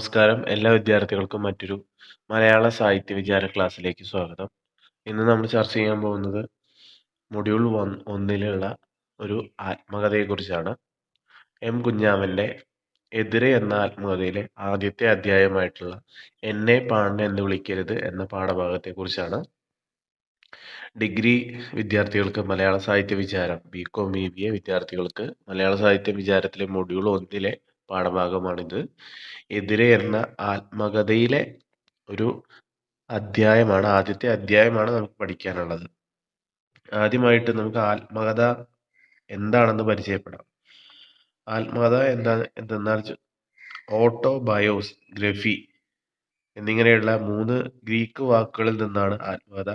നമസ്കാരം. എല്ലാ വിദ്യാർത്ഥികൾക്കും മറ്റൊരു മലയാള സാഹിത്യ വിചാര ക്ലാസ്സിലേക്ക് സ്വാഗതം. ഇന്ന് നമ്മൾ ചർച്ച ചെയ്യാൻ പോകുന്നത് മൊഡ്യൂൾ വൺ ഒന്നിലുള്ള ഒരു ആത്മകഥയെക്കുറിച്ചാണ്. എം കുഞ്ഞാമന്റെ എതിരെ എന്ന ആത്മകഥയിലെ ആദ്യത്തെ അധ്യായമായിട്ടുള്ള എന്നെ പാണ്ഡ എന്ന് വിളിക്കരുത് എന്ന പാഠഭാഗത്തെക്കുറിച്ചാണ്. ഡിഗ്രി വിദ്യാർത്ഥികൾക്ക് മലയാള സാഹിത്യ വിചാരം B com B B A വിദ്യാർത്ഥികൾക്ക് മലയാള സാഹിത്യ വിചാരത്തിലെ മൊഡ്യൂൾ ഒന്നിലെ പാഠഭാഗമാണിത്. എതിരെ എന്ന ആത്മകഥയിലെ ഒരു അധ്യായമാണ് ആദ്യത്തെ അധ്യായമാണ് നമുക്ക് പഠിക്കാനുള്ളത്. ആദ്യമായിട്ട് നമുക്ക് ആത്മകഥ എന്താണെന്ന് പരിചയപ്പെടാം. ആത്മകഥ എന്താ എന്തെന്നാൽ ഗ്രഫി എന്നിങ്ങനെയുള്ള മൂന്ന് ഗ്രീക്ക് വാക്കുകളിൽ നിന്നാണ് ആത്മകഥ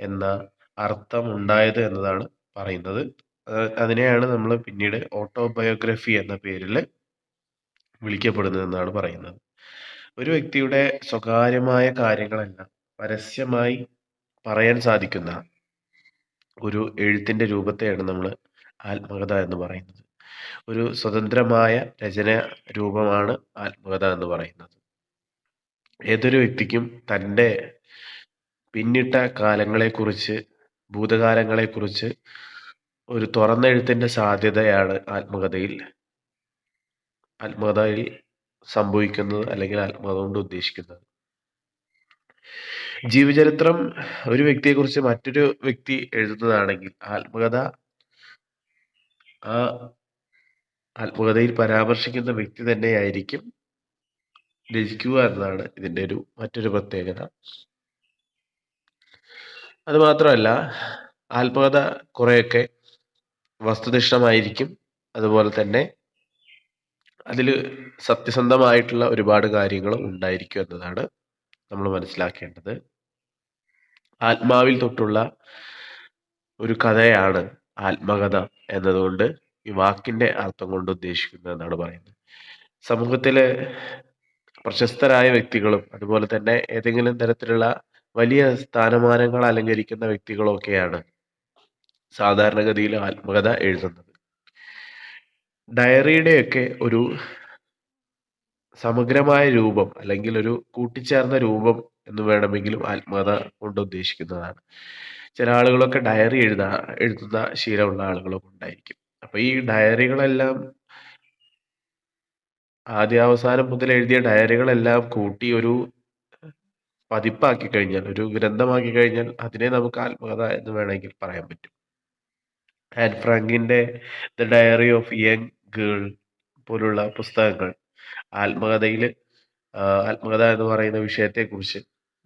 എന്ന അർത്ഥം ഉണ്ടായത് എന്നതാണ് പറയുന്നത്. അതിനെയാണ് നമ്മൾ പിന്നീട് ഓട്ടോബയോഗ്രഫി എന്ന പേരിൽ വിളിക്കപ്പെടുന്നതെന്നാണ് പറയുന്നത്. ഒരു വ്യക്തിയുടെ സ്വകാര്യമായ കാര്യങ്ങളെല്ലാം പരസ്യമായി പറയാൻ സാധിക്കുന്ന ഒരു എഴുത്തിന്റെ രൂപത്തെയാണ് നമ്മൾ ആത്മകഥ എന്ന് പറയുന്നത്. ഒരു സ്വതന്ത്രമായ രചന രൂപമാണ് ആത്മകഥ എന്ന് പറയുന്നത്. ഏതൊരു വ്യക്തിക്കും തന്റെ പിന്നിട്ട കാലങ്ങളെക്കുറിച്ച് ഭൂതകാലങ്ങളെക്കുറിച്ച് ഒരു തുറന്നെഴുത്തിന്റെ സാധ്യതയാണ് ആത്മകഥയിൽ ആത്മകഥയിൽ സംഭവിക്കുന്നത് അല്ലെങ്കിൽ ആത്മകഥ കൊണ്ട് ഉദ്ദേശിക്കുന്നത്. ജീവചരിത്രം ഒരു വ്യക്തിയെക്കുറിച്ച് മറ്റൊരു വ്യക്തി എഴുതുന്നതാണെങ്കിൽ ആത്മകഥ ആ ആത്മകഥയിൽ പരാമർശിക്കുന്ന വ്യക്തി തന്നെയായിരിക്കും രചിക്കുക എന്നതാണ് ഇതിന്റെ ഒരു മറ്റൊരു പ്രത്യേകത. അതുമാത്രമല്ല ആത്മകഥ കുറേയൊക്കെ വസ്തുനിഷ്ഠമായിരിക്കും. അതുപോലെ തന്നെ അതിൽ സത്യസന്ധമായിട്ടുള്ള ഒരുപാട് കാര്യങ്ങൾ ഉണ്ടായിരിക്കും എന്നതാണ് നമ്മൾ മനസ്സിലാക്കേണ്ടത്. ആത്മാവിൽ തൊട്ടുള്ള ഒരു കഥയാണ് ആത്മകഥ എന്നതുകൊണ്ട് ഈ വാക്കിന്റെ അർത്ഥം കൊണ്ട് ഉദ്ദേശിക്കുന്നത് എന്നാണ് പറയുന്നത്. സമൂഹത്തിലെ പ്രശസ്തരായ വ്യക്തികളും അതുപോലെ തന്നെ ഏതെങ്കിലും തരത്തിലുള്ള വലിയ സ്ഥാനമാനങ്ങൾ അലങ്കരിക്കുന്ന വ്യക്തികളൊക്കെയാണ് സാധാരണഗതിയിൽ ആത്മകഥ എഴുതുന്നത്. ഡയറിയുടെയൊക്കെ ഒരു സമഗ്രമായ രൂപം അല്ലെങ്കിൽ ഒരു കൂട്ടിച്ചേർന്ന രൂപം എന്ന് വേണമെങ്കിലും ആത്മകഥ കൊണ്ട് ഉദ്ദേശിക്കുന്നതാണ്. ചില ആളുകളൊക്കെ ഡയറി എഴുതാ എഴുതുന്ന ശീലമുള്ള ആളുകളൊക്കെ ഉണ്ടായിരിക്കും. അപ്പൊ ഈ ഡയറികളെല്ലാം ആദ്യാവസാനം മുതൽ എഴുതിയ ഡയറികളെല്ലാം കൂട്ടി ഒരു പതിപ്പാക്കി കഴിഞ്ഞാൽ ഒരു ഗ്രന്ഥമാക്കി കഴിഞ്ഞാൽ അതിനെ നമുക്ക് ആത്മകഥ എന്ന് വേണമെങ്കിൽ പറയാൻ പറ്റും. Anne ഫ്രാങ്കിന്റെ the diary of young girl പോലുള്ള പുസ്തകങ്ങൾ. ആത്മകഥയിൽ ആത്മകഥ എന്ന് പറയുന്ന വിഷയത്തെക്കുറിച്ച്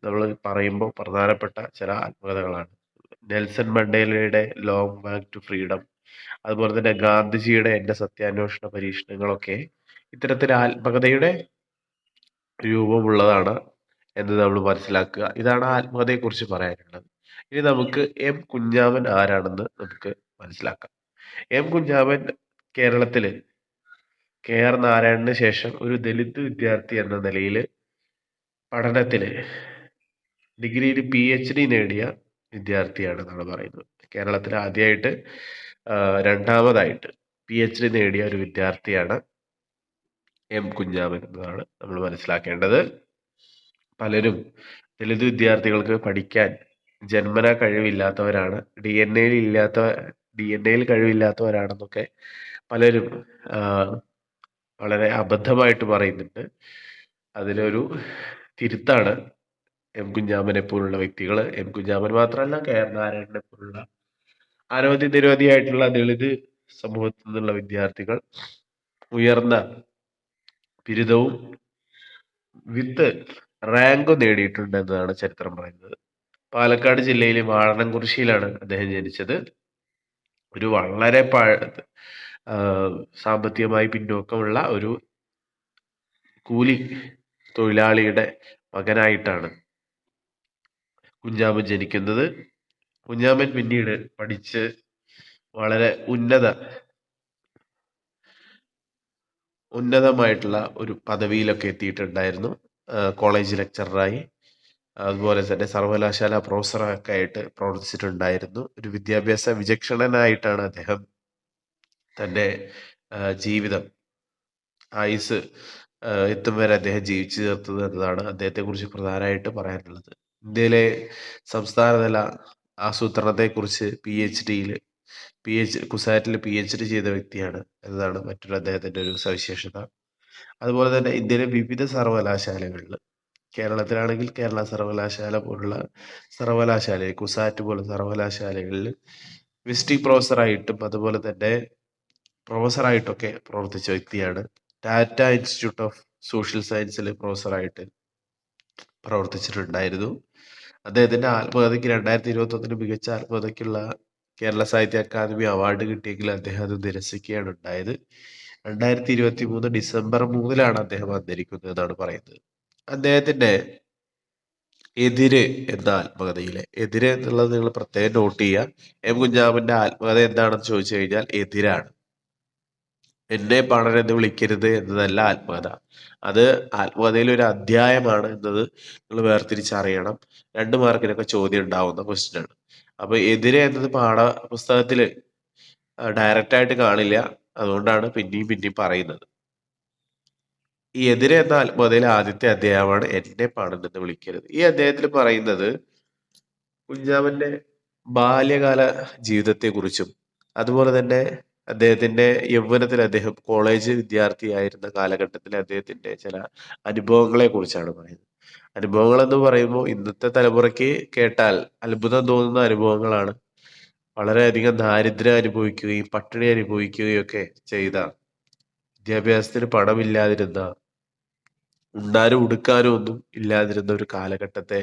നമ്മൾ പറയുമ്പോൾ പ്രധാനപ്പെട്ട ചില ആത്മകഥകളാണ്. നെൽസൺ മണ്ടേലയുടെ ലോങ് ബാക്ക് ടു ഫ്രീഡം അതുപോലെ തന്നെ ഗാന്ധിജിയുടെ എന്റെ സത്യാന്വേഷണ പരീക്ഷണങ്ങളൊക്കെ ഇത്തരത്തിൽ ആത്മകഥയുടെ രൂപമുള്ളതാണ് എന്ന് നമ്മൾ മനസ്സിലാക്കുക. ഇതാണ് ആത്മകഥയെക്കുറിച്ച് പറയാനുള്ളത്. ഇനി നമുക്ക് എം കുഞ്ഞാമൻ ആരാണെന്ന് നമുക്ക് മനസ്സിലാക്കാം. എം കുഞ്ഞാമൻ കേരളത്തിൽ കെ ആർ നാരായണന് ശേഷം ഒരു ദലിത് വിദ്യാർത്ഥി എന്ന നിലയിൽ പഠനത്തിൽ ഡിഗ്രിയിൽ പി എച്ച് ഡി നേടിയ വിദ്യാർത്ഥിയാണെന്നാണ് പറയുന്നത്. കേരളത്തിൽ ആദ്യമായിട്ട് രണ്ടാമതായിട്ട് പി എച്ച് ഡി നേടിയ ഒരു വിദ്യാർത്ഥിയാണ് എം കുഞ്ഞാമൻ എന്നതാണ് നമ്മൾ മനസ്സിലാക്കേണ്ടത്. പലരും ദളിത് വിദ്യാർത്ഥികൾക്ക് പഠിക്കാൻ ജന്മന കഴിവില്ലാത്തവരാണ് ഡി എൻ എയിൽ ഇല്ലാത്ത ഡി എൻ എയിൽ കഴിവില്ലാത്തവരാണെന്നൊക്കെ പലരും വളരെ അബദ്ധമായിട്ട് പറയുന്നുണ്ട്. അതിലൊരു തിരുത്താണ് എം കുഞ്ഞാമനെ പോലുള്ള വ്യക്തികൾ എം കുഞ്ഞാമൻ മാത്രമല്ല കെ ആർ നാരായണനെ പോലുള്ള അനവധി നിരവധിയായിട്ടുള്ള ദളിത് സമൂഹത്തിൽ നിന്നുള്ള വിദ്യാർത്ഥികൾ. ഉയർന്ന ബിരുദവും വിത്ത് റാങ്കും നേടിയിട്ടുണ്ട് എന്നതാണ് ചരിത്രം പറയുന്നത്. പാലക്കാട് ജില്ലയിലെ വാഴനംകുറിശ്ശിയിലാണ് അദ്ദേഹം ജനിച്ചത്. ഒരു വളരെ പഴ സാമ്പത്തികമായി പിന്നോക്കമുള്ള ഒരു കൂലി തൊഴിലാളിയുടെ മകനായിട്ടാണ് കുഞ്ഞാമൻ ജനിക്കുന്നത്. കുഞ്ഞാമൻ പിന്നീട് പഠിച്ച് വളരെ ഉന്നത ഉന്നതമായിട്ടുള്ള ഒരു പദവിയിലൊക്കെ എത്തിയിട്ടുണ്ടായിരുന്നു. കോളേജ് ലെക്ചററായി അതുപോലെ തന്നെ സർവകലാശാല പ്രൊഫസറൊക്കെ ആയിട്ട് പ്രവർത്തിച്ചിട്ടുണ്ടായിരുന്നു. ഒരു വിദ്യാഭ്യാസ വിചക്ഷണനായിട്ടാണ് അദ്ദേഹം തന്റെ ജീവിതം ആയുസ് എത്തും വരെ അദ്ദേഹം ജീവിച്ചു തീർത്തത് എന്നതാണ് അദ്ദേഹത്തെക്കുറിച്ച് പ്രധാനമായിട്ട് പറയാനുള്ളത്. ഇന്ത്യയിലെ സംസ്ഥാനതല ആസൂത്രണത്തെക്കുറിച്ച് പി എച്ച് കുസാറ്റിൽ പി എച്ച് ഡി ചെയ്ത വ്യക്തിയാണ് എന്നതാണ് മറ്റൊരു അദ്ദേഹത്തിന്റെ ഒരു സവിശേഷത. അതുപോലെ തന്നെ ഇന്ത്യയിലെ വിവിധ സർവകലാശാലകളിൽ കേരളത്തിലാണെങ്കിൽ കേരള സർവകലാശാല പോലുള്ള സർവകലാശാല കുസാറ്റ് പോലുള്ള സർവകലാശാലകളിൽ വിസിറ്റിംഗ് പ്രൊഫസറായിട്ടും അതുപോലെ തന്നെ പ്രൊഫസറായിട്ടൊക്കെ പ്രവർത്തിച്ച വ്യക്തിയാണ്. ടാറ്റ ഇൻസ്റ്റിറ്റ്യൂട്ട് ഓഫ് സോഷ്യൽ സയൻസിൽ പ്രൊഫസറായിട്ട് പ്രവർത്തിച്ചിട്ടുണ്ടായിരുന്നു. അദ്ദേഹത്തിന്റെ ആത്മകഥയ്ക്ക് 2021 മികച്ച ആത്മകഥയ്ക്കുള്ള കേരള സാഹിത്യ അക്കാദമി അവാർഡ് കിട്ടിയെങ്കിൽ അദ്ദേഹം അത് നിരസിക്കുകയാണ് ഉണ്ടായത്. 2023 ഡിസംബർ മൂന്നിലാണ് അദ്ദേഹം അന്തരിക്കുന്നത് എന്നാണ് പറയുന്നത്. അദ്ദേഹത്തിന്റെ എതിര് എന്ന ആത്മകഥയിലെ എതിര് എന്നുള്ളത് നിങ്ങൾ പ്രത്യേകം നോട്ട് ചെയ്യുക. എം കുഞ്ഞാമിന്റെ ആത്മകഥ എന്താണെന്ന് ചോദിച്ചു കഴിഞ്ഞാൽ എതിരാണ്. എന്നെ പണർ എന്ന് വിളിക്കരുത് എന്നതല്ല ആത്മകഥ. അത് ആത്മകഥയിൽ ഒരു അധ്യായമാണ് എന്നത് നിങ്ങൾ വേർതിരിച്ചറിയണം. രണ്ട് മാർക്കിനൊക്കെ ചോദ്യം ഉണ്ടാവുന്ന ക്വസ്റ്റ്യൻ ആണ്. അപ്പൊ എതിരെ എന്നത് പാഠപുസ്തകത്തിൽ ആഹ് ഡയറക്റ്റ് ആയിട്ട് കാണില്ല. അതുകൊണ്ടാണ് പിന്നെയും പിന്നെയും പറയുന്നത്. ഈ എതിരെ എന്ന ആത്മകഥയിലെ ആദ്യത്തെ അധ്യായമാണ് എന്നെ പാണൻ എന്ന് വിളിക്കരുത്. ഈ അധ്യായത്തിൽ പറയുന്നത് കുഞ്ഞാമന്റെ ബാല്യകാല ജീവിതത്തെക്കുറിച്ചും അതുപോലെ തന്നെ അദ്ദേഹത്തിന്റെ യൗവനത്തിൽ അദ്ദേഹം കോളേജ് വിദ്യാർത്ഥിയായിരുന്ന കാലഘട്ടത്തിൽ അദ്ദേഹത്തിന്റെ ചില അനുഭവങ്ങളെ കുറിച്ചാണ് പറയുന്നത്. അനുഭവങ്ങൾ എന്ന് പറയുമ്പോൾ ഇന്നത്തെ തലമുറയ്ക്ക് കേട്ടാൽ അത്ഭുതം തോന്നുന്ന അനുഭവങ്ങളാണ്. വളരെയധികം ദാരിദ്ര്യം അനുഭവിക്കുകയും പട്ടിണി അനുഭവിക്കുകയും ഒക്കെ ചെയ്ത വിദ്യാഭ്യാസത്തിന് പണമില്ലാതിരുന്ന ഉണ്ണാനും ഉടുക്കാനും ഒന്നും ഇല്ലാതിരുന്ന ഒരു കാലഘട്ടത്തെ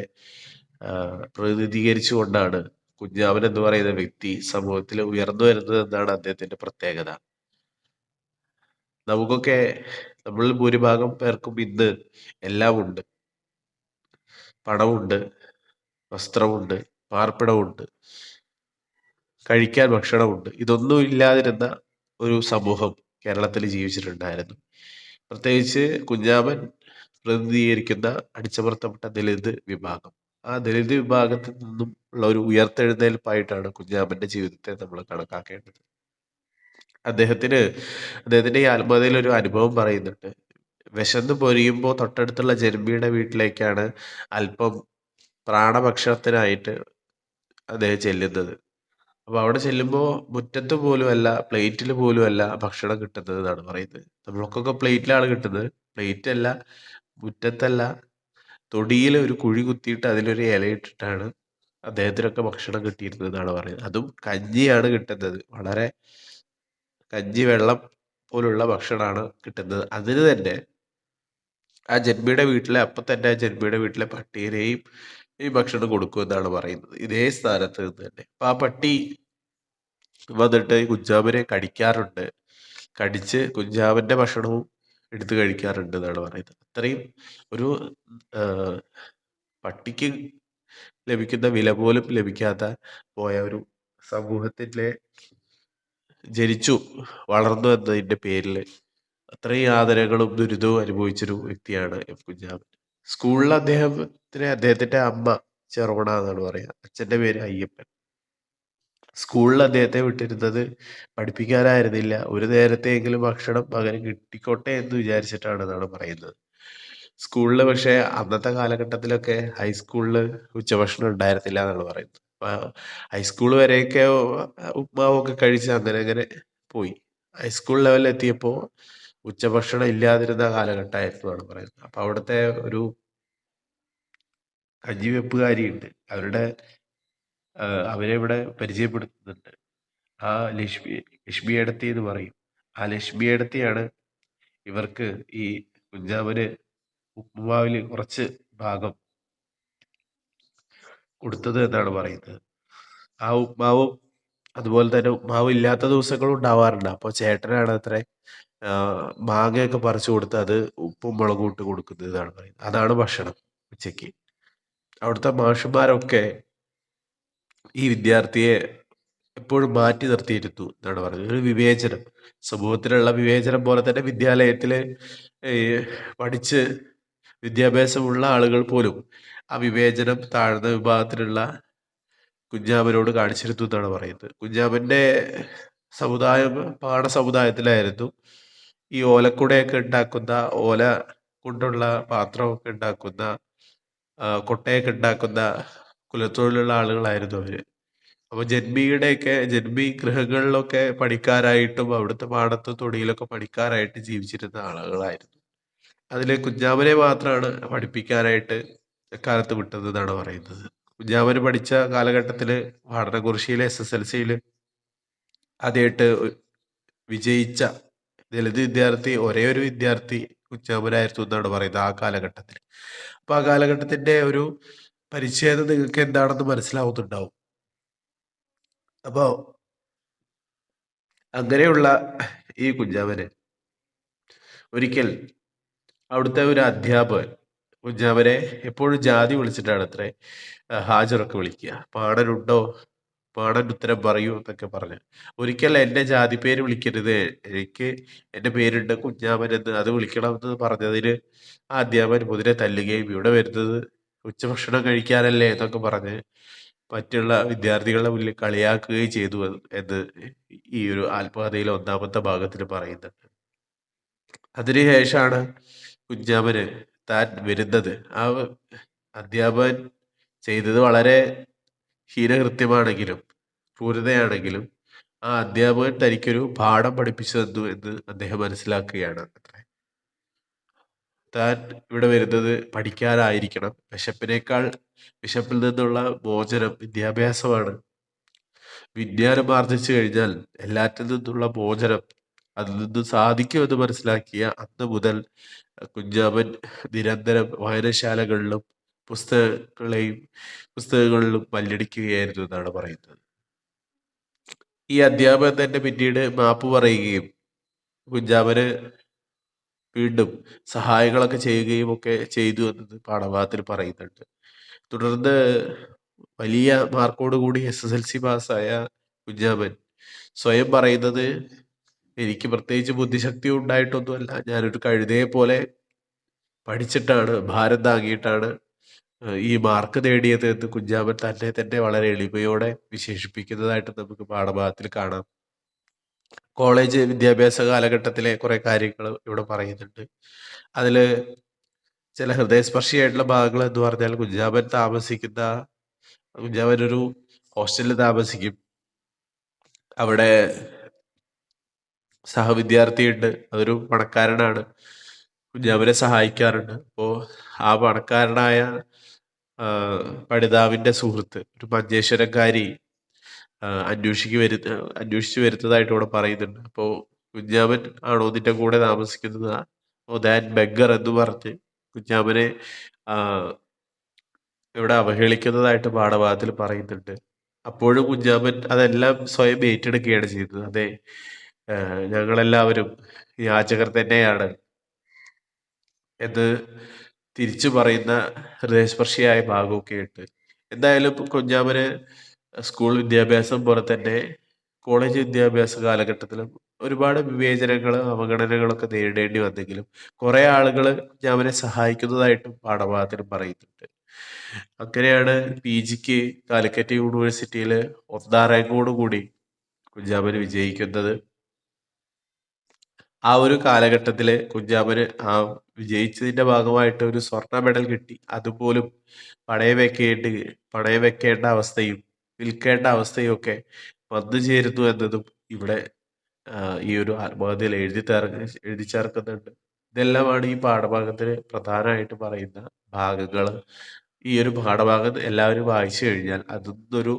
പ്രതിനിധീകരിച്ചുകൊണ്ടാണ് കുഞ്ഞാമൻ എന്ന് പറയുന്ന വ്യക്തി സമൂഹത്തിൽ ഉയർന്നു വരുന്നത് എന്നാണ് അദ്ദേഹത്തിന്റെ പ്രത്യേകത. നമുക്കൊക്കെ നമ്മളിൽ ഭൂരിഭാഗം പേർക്കും ഇന്ന് എല്ലാം ഉണ്ട്. പണമുണ്ട്, വസ്ത്രമുണ്ട്, പാർപ്പിടമുണ്ട്. കഴിക്കാൻ ഭക്ഷണമുണ്ട്. ഇതൊന്നും ഇല്ലാതിരുന്ന ഒരു സമൂഹം കേരളത്തിൽ ജീവിച്ചിട്ടുണ്ടായിരുന്നു. പ്രത്യേകിച്ച് കുഞ്ഞാമൻ പ്രതിനിധീകരിക്കുന്ന അടിച്ചമർത്തപ്പെട്ട ദലിത് വിഭാഗം. ആ ദളിത് വിഭാഗത്തിൽ നിന്നും ഉള്ള ഒരു ഉയർത്തെഴുന്നേൽപ്പായിട്ടാണ് കുഞ്ഞാമന്റെ ജീവിതത്തെ നമ്മൾ കണക്കാക്കേണ്ടത്. അദ്ദേഹത്തിന് അദ്ദേഹത്തിന്റെ ഈ ആത്മകഥയിൽ ഒരു അനുഭവം പറയുന്നുണ്ട്. വിശന്ന് പൊരിയുമ്പോ തൊട്ടടുത്തുള്ള ജന്മിയുടെ വീട്ടിലേക്കാണ് അല്പം പ്രാണഭക്ഷണത്തിനായിട്ട് അദ്ദേഹം ചെല്ലുന്നത്. അപ്പൊ അവിടെ ചെല്ലുമ്പോൾ മുറ്റത്ത് പോലുമല്ല പ്ലേറ്റിൽ പോലുമല്ല ഭക്ഷണം കിട്ടുന്നത് എന്നാണ് പറയുന്നത്. നമ്മൾക്കൊക്കെ പ്ലേറ്റിലാണ് കിട്ടുന്നത്. പ്ലേറ്റ് അല്ല, മുറ്റത്തല്ല, തൊടിയിൽ ഒരു കുഴി കുത്തിയിട്ട് അതിലൊരു ഇലയിട്ടിട്ടാണ് അദ്ദേഹത്തിനൊക്കെ ഭക്ഷണം കിട്ടിയിരുന്നത് എന്നാണ് പറയുന്നത്. അതും കഞ്ഞിയാണ് കിട്ടുന്നത്. വളരെ കഞ്ഞി വെള്ളം പോലുള്ള ഭക്ഷണമാണ് കിട്ടുന്നത്. അതിന് തന്നെ ആ ജന്മിയുടെ വീട്ടിലെ അപ്പം തന്നെ ആ ജന്മിയുടെ വീട്ടിലെ പട്ടീനെയും ഈ ഭക്ഷണം കൊടുക്കും എന്നാണ് പറയുന്നത്. ഇതേ സ്ഥാനത്ത് നിന്ന് തന്നെ. അപ്പം ആ പട്ടി വന്നിട്ട് കുഞ്ചാമനെ കടിക്കാറുണ്ട്. കടിച്ച് കുഞ്ചാമന്റെ ഭക്ഷണവും എടുത്ത് കഴിക്കാറുണ്ട് എന്നാണ് പറയുന്നത്. അത്രയും ഒരു പട്ടിക്ക് ലഭിക്കുന്ന വില പോലും ലഭിക്കാത്ത പോയ ഒരു സമൂഹത്തിലെ ജനിച്ചു വളർന്നു എന്നതിന്റെ പേരിൽ അത്രയും യാതനകളും ദുരിതവും അനുഭവിച്ചൊരു വ്യക്തിയാണ് എം കുഞ്ഞാമൻ. സ്കൂളിൽ അദ്ദേഹത്തിന് അദ്ദേഹത്തിന്റെ അമ്മ ചെറുമണ എന്നാണ് പറയുക. അച്ഛന്റെ പേര് അയ്യപ്പൻ. സ്കൂളിൽ അദ്ദേഹത്തെ വിട്ടിരുന്നത് പഠിപ്പിക്കാനായിരുന്നില്ല. ഒരു നേരത്തെയെങ്കിലും ഭക്ഷണം മകന് കിട്ടിക്കോട്ടെ എന്ന് വിചാരിച്ചിട്ടാണെന്നാണ് പറയുന്നത്. സ്കൂളിൽ പക്ഷേ അന്നത്തെ കാലഘട്ടത്തിലൊക്കെ ഹൈസ്കൂളിൽ ഉച്ചഭക്ഷണം ഉണ്ടായിരുന്നില്ല എന്നാണ് പറയുന്നത്. ഹൈസ്കൂൾ വരെയൊക്കെ ഉപ്മാവൊക്കെ കഴിച്ച് അങ്ങനെ അങ്ങനെ പോയി. ഹൈസ്കൂൾ ലെവലിൽ എത്തിയപ്പോൾ ഉച്ചഭക്ഷണം ഇല്ലാതിരുന്ന കാലഘട്ടമായിരുന്നു എന്നാണ് പറയുന്നത്. അപ്പൊ അവിടുത്തെ ഒരു കഞ്ഞിവെപ്പുകാരിയുണ്ട്. അവരുടെ അവരെ ഇവിടെ പരിചയപ്പെടുത്തുന്നുണ്ട്. ആ ലക്ഷ്മി ലക്ഷ്മി എടത്തി എന്ന് പറയും. ആ ലക്ഷ്മി ഏടത്തിയാണ് ഇവർക്ക് ഈ കുഞ്ചാമന് ഉപ്പുമാവിൽ കുറച്ച് ഭാഗം കൊടുത്തത് എന്നാണ് പറയുന്നത്. ആ ഉപ്മാവും അതുപോലെ തന്നെ ഉപ്മാവ് ഇല്ലാത്ത ദിവസങ്ങളും ഉണ്ടാവാറുണ്ട്. അപ്പൊ ചേട്ടനാണത്രേ ആഹ് മാങ്ങയൊക്കെ പറിച്ചു കൊടുത്ത് അത് ഉപ്പും മുളകും ഇട്ട് കൊടുക്കുന്നത് എന്നാണ് പറയുന്നത്. അതാണ് ഭക്ഷണം ഉച്ചയ്ക്ക്. അവിടുത്തെ മാഷുമാരൊക്കെ ഈ വിദ്യാർത്ഥിയെ എപ്പോഴും മാറ്റി നിർത്തിയിരുന്നു എന്നാണ് പറയുന്നത്. ഒരു വിവേചനം. സമൂഹത്തിലുള്ള വിവേചനം പോലെ തന്നെ വിദ്യാലയത്തിലെ പഠിച്ച് വിദ്യാഭ്യാസമുള്ള ആളുകൾ പോലും ആ വിവേചനം താഴ്ന്ന വിഭാഗത്തിലുള്ള കുഞ്ഞാമനോട് കാണിച്ചിരുന്നു എന്നാണ് പറയുന്നത്. കുഞ്ഞാമന്റെ സമുദായം പാട സമുദായത്തിലായിരുന്നു. ഈ ഓലക്കുടയൊക്കെ ഉണ്ടാക്കുന്ന ഓല കൊണ്ടുള്ള പാത്രമൊക്കെ ഉണ്ടാക്കുന്ന കൊട്ടയൊക്കെ ഉണ്ടാക്കുന്ന കുലത്തൊഴിലുള്ള ആളുകളായിരുന്നു അവർ. അപ്പൊ ജന്മിയുടെയൊക്കെ ജന്മി ഗൃഹങ്ങളിലൊക്കെ പണിക്കാരായിട്ടും അവിടുത്തെ പാടത്ത് തൊടിയിലൊക്കെ പണിക്കാരായിട്ട് ജീവിച്ചിരുന്ന ആളുകളായിരുന്നു. അതിൽ കുഞ്ഞാമനെ മാത്രമാണ് പഠിപ്പിക്കാനായിട്ട് കാലത്ത് വിട്ടത് എന്നാണ് പറയുന്നത്. കുഞ്ഞാമന് പഠിച്ച കാലഘട്ടത്തിൽ പഠനകുറിശിയിലെ എസ് എസ് എൽ സിയിൽ ആദ്യമായിട്ട് വിജയിച്ച ദളിത് വിദ്യാർത്ഥി ഒരേ ഒരു വിദ്യാർത്ഥി കുഞ്ഞാമനായിരുന്നു എന്നാണ് പറയുന്നത് ആ കാലഘട്ടത്തിൽ അപ്പൊ ആ കാലഘട്ടത്തിന്റെ ഒരു പരിച്ഛേദം നിങ്ങൾക്ക് എന്താണെന്ന് മനസ്സിലാവുന്നുണ്ടാവും. അപ്പോ അങ്ങനെയുള്ള ഈ കുഞ്ഞാമന് ഒരിക്കൽ അവിടുത്തെ ഒരു അധ്യാപകൻ കുഞ്ഞാമനെ എപ്പോഴും ജാതി വിളിച്ചിട്ടാണ് അത്രേ ഹാജറൊക്കെ വിളിക്കുക. പാടനുണ്ടോ പാടൻ ഉത്തരം പറയൂ എന്നൊക്കെ പറഞ്ഞ്. ഒരിക്കൽ എന്റെ ജാതി പേര് വിളിക്കരുത്. എനിക്ക് എന്റെ പേരുണ്ട് കുഞ്ഞാമൻ എന്ന് അത് വിളിക്കണം എന്ന് പറഞ്ഞതിന് ആ അധ്യാപകൻ മുതിരെ തല്ലുകയും ഇവിടെ വരുന്നത് ഉച്ചഭക്ഷണം കഴിക്കാനല്ലേ എന്നൊക്കെ പറഞ്ഞ് മറ്റുള്ള വിദ്യാർത്ഥികളുടെ മുന്നിൽ കളിയാക്കുകയും ചെയ്തു എന്ന് ഈ ഒരു ആത്മകഥയിൽ ഒന്നാമത്തെ ഭാഗത്തിൽ പറയുന്നുണ്ട്. അതിനുശേഷമാണ് കുഞ്ഞാമന് താൻ വരുന്നത്. ആ അധ്യാപകൻ ചെയ്തത് വളരെ ഹീനകൃത്യമാണെങ്കിലും ക്രൂരതയാണെങ്കിലും ആ അധ്യാപകൻ തനിക്കൊരു പാഠം പഠിപ്പിച്ചു തന്നു എന്ന് അദ്ദേഹം മനസ്സിലാക്കുകയാണ്. അത്രേ. താൻ ഇവിടെ വരുന്നത് പഠിക്കാനായിരിക്കണം. വിശപ്പിനേക്കാൾ വിശപ്പിൽ നിന്നുള്ള മോചനം വിദ്യാഭ്യാസമാണ്. വിജ്ഞാനം ആർജിച്ചു കഴിഞ്ഞാൽ എല്ലാറ്റിൽ നിന്നുള്ള മോചനം അതിൽ നിന്ന് സാധിക്കുമെന്ന് മനസ്സിലാക്കിയ അന്ന് മുതൽ കുഞ്ഞാമൻ നിരന്തരം വായനശാലകളിലും പുസ്തകങ്ങളെയും പുസ്തകങ്ങളിലും പല്ലടിക്കുകയായിരുന്നു എന്നാണ് പറയുന്നത്. ഈ അധ്യാപകൻ തന്നെ പിന്നീട് മാപ്പ് പറയുകയും കുഞ്ഞാമന് വീണ്ടും സഹായങ്ങളൊക്കെ ചെയ്യുകയും ഒക്കെ ചെയ്തു എന്നത് പാഠഭാഗത്തിൽ പറയുന്നുണ്ട്. തുടർന്ന് വലിയ മാർക്കോട് കൂടി എസ് എസ് എൽ സി പാസ്സായ കുഞ്ഞാമൻ സ്വയം പറയുന്നത് എനിക്ക് പ്രത്യേകിച്ച് ബുദ്ധിശക്തി ഉണ്ടായിട്ടൊന്നുമല്ല. ഞാനൊരു കഴുതയെ പോലെ പഠിച്ചിട്ടാണ് ഭാരം താങ്ങിയിട്ടാണ് ഈ മാർക്ക് നേടിയത് എന്ന് കുഞ്ഞാമൻ തന്നെ തന്നെ വളരെ എളിമയോടെ വിശേഷിപ്പിക്കുന്നതായിട്ട് നമുക്ക് പാഠഭാഗത്തിൽ കാണാം. കോളേജ് വിദ്യാഭ്യാസ കാലഘട്ടത്തിലെ കുറെ കാര്യങ്ങൾ ഇവിടെ പറയുന്നുണ്ട്. അതിൽ ചില ഹൃദയസ്പർശിയായിട്ടുള്ള ഭാഗങ്ങൾ എന്ന് പറഞ്ഞാൽ കുഞ്ചാബൻ താമസിക്കുന്ന കുഞ്ചാബൻ ഒരു ഹോസ്റ്റലിൽ താമസിക്കും. അവിടെ സഹവിദ്യാർത്ഥിയുണ്ട് അതൊരു പണക്കാരനാണ്. കുഞ്ഞാമനെ സഹായിക്കാറുണ്ട്. അപ്പോ ആ പണക്കാരനായ പഠിതാവിന്റെ സുഹൃത്ത് ഒരു മഞ്ചേശ്വരക്കാരി അന്വേഷിക്ക് വരുന്ന അന്വേഷിച്ച് വരുന്നതായിട്ട് ഇവിടെ പറയുന്നുണ്ട്. അപ്പോൾ കുഞ്ഞാമൻ ആണോ നിന്റെ കൂടെ താമസിക്കുന്നത്? ഓ ദാൻ ബെഗർ എന്ന് പറഞ്ഞ് കുഞ്ഞാമനെ ഇവിടെ അവഹേളിക്കുന്നതായിട്ട് പാഠഭാഗത്തിൽ പറയുന്നുണ്ട്. അപ്പോഴും കുഞ്ഞാമൻ അതെല്ലാം സ്വയം ഏറ്റെടുക്കുകയാണ് ചെയ്യുന്നത്. അതെ ഞങ്ങളെല്ലാവരും യാചകർ തന്നെയാണ് എന്ന് തിരിച്ചു പറയുന്ന ഹൃദയസ്പർശിയായ ഭാഗമൊക്കെ ഉണ്ട്. എന്തായാലും കുഞ്ഞാമന് സ്കൂൾ വിദ്യാഭ്യാസം പോലെ തന്നെ കോളേജ് വിദ്യാഭ്യാസ കാലഘട്ടത്തിലും ഒരുപാട് വിവേചനങ്ങൾ അവഗണനകളൊക്കെ നേരിടേണ്ടി വന്നെങ്കിലും കുറേ ആളുകൾ ഞാൻ അവനെ സഹായിക്കുന്നതായിട്ടും പാഠഭാഗത്തിൽ പറയുന്നുണ്ട്. അങ്ങനെയാണ് പി ജിക്ക് കാലിക്കറ്റ് യൂണിവേഴ്സിറ്റിയിൽ ഒന്നാം റാങ്കോട് കൂടി കുഞ്ഞാമൻ വിജയിക്കുന്നത്. ആ ഒരു കാലഘട്ടത്തിൽ കുഞ്ചാമന് ആ വിജയിച്ചതിന്റെ ഭാഗമായിട്ട് ഒരു സ്വർണ മെഡൽ കിട്ടി. അതുപോലും പണയം വെക്കേണ്ടി പണയം വെക്കേണ്ട അവസ്ഥയും വിൽക്കേണ്ട അവസ്ഥയൊക്കെ വന്നു ചേരുന്നു എന്നതും ഇവിടെ ഈ ഒരു ആത്മകഥയിൽ എഴുതി എഴുതി ചേർക്കുന്നുണ്ട്. ഇതെല്ലാമാണ് ഈ പാഠഭാഗത്തിൽ പ്രധാനമായിട്ട് പറയുന്ന ഭാഗങ്ങൾ. ഈ ഒരു പാഠഭാഗം എല്ലാവരും വായിച്ചു കഴിഞ്ഞാൽ അതൊന്നൊരു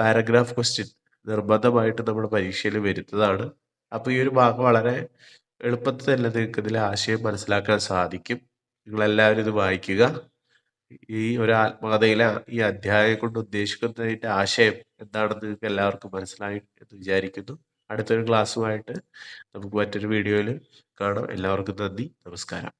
പാരഗ്രാഫ് ക്വസ്റ്റ്യൻ നിർബന്ധമായിട്ട് നമ്മുടെ പരീക്ഷയിൽ വരുന്നതാണ്. അപ്പോൾ ഈ ഒരു ഭാഗം വളരെ എളുപ്പത്തിൽ തന്നെ നിങ്ങൾക്ക് ഇതിലെ ആശയം മനസ്സിലാക്കാൻ സാധിക്കും. നിങ്ങളെല്ലാവരും ഇത് വായിക്കുക. ഈ ഒരു ആത്മകഥയിലെ ഈ അധ്യായം കൊണ്ട് ഉദ്ദേശിക്കുന്നതിന്റെ ആശയം എന്താണെന്ന് നിങ്ങൾക്ക് എല്ലാവർക്കും മനസ്സിലായി എന്ന് വിചാരിക്കുന്നു. അടുത്തൊരു ക്ലാസ്സുമായിട്ട് നമുക്ക് മറ്റൊരു വീഡിയോയിൽ കാണാം. എല്ലാവർക്കും നന്ദി. നമസ്കാരം.